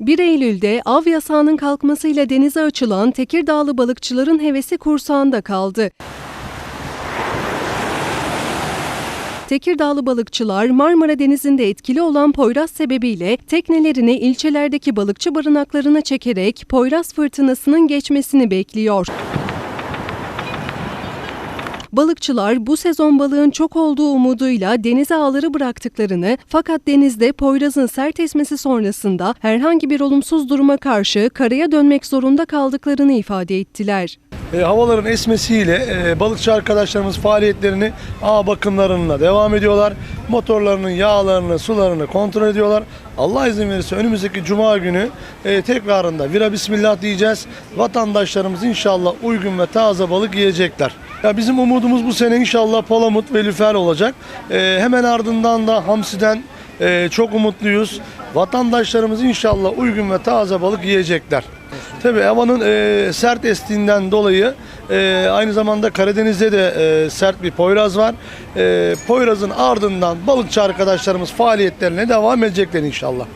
1 Eylül'de av yasağının kalkmasıyla denize açılan Tekirdağlı balıkçıların hevesi kursağında kaldı. Tekirdağlı balıkçılar Marmara Denizi'nde etkili olan Poyraz sebebiyle teknelerini ilçelerdeki balıkçı barınaklarına çekerek Poyraz fırtınasının geçmesini bekliyor. Balıkçılar bu sezon balığın çok olduğu umuduyla denize ağları bıraktıklarını fakat denizde Poyraz'ın sert esmesi sonrasında herhangi bir olumsuz duruma karşı karaya dönmek zorunda kaldıklarını ifade ettiler. E, havaların esmesiyle e, balıkçı arkadaşlarımız faaliyetlerini ağ bakımlarına devam ediyorlar. Motorlarının yağlarını, sularını kontrol ediyorlar. Allah izin verirse önümüzdeki cuma günü e, tekrarında vira bismillah diyeceğiz. Vatandaşlarımız inşallah uygun ve taze balık yiyecekler. Ya bizim umudumuz bu sene inşallah palamut ve lüfer olacak. E, hemen ardından da hamsiden e, çok umutluyuz. Vatandaşlarımız inşallah uygun ve taze balık yiyecekler. Tabii havanın e, sert estiğinden dolayı e, aynı zamanda Karadeniz'de de e, sert bir Poyraz var. E, Poyraz'ın ardından balıkçı arkadaşlarımız faaliyetlerine devam edecekler inşallah.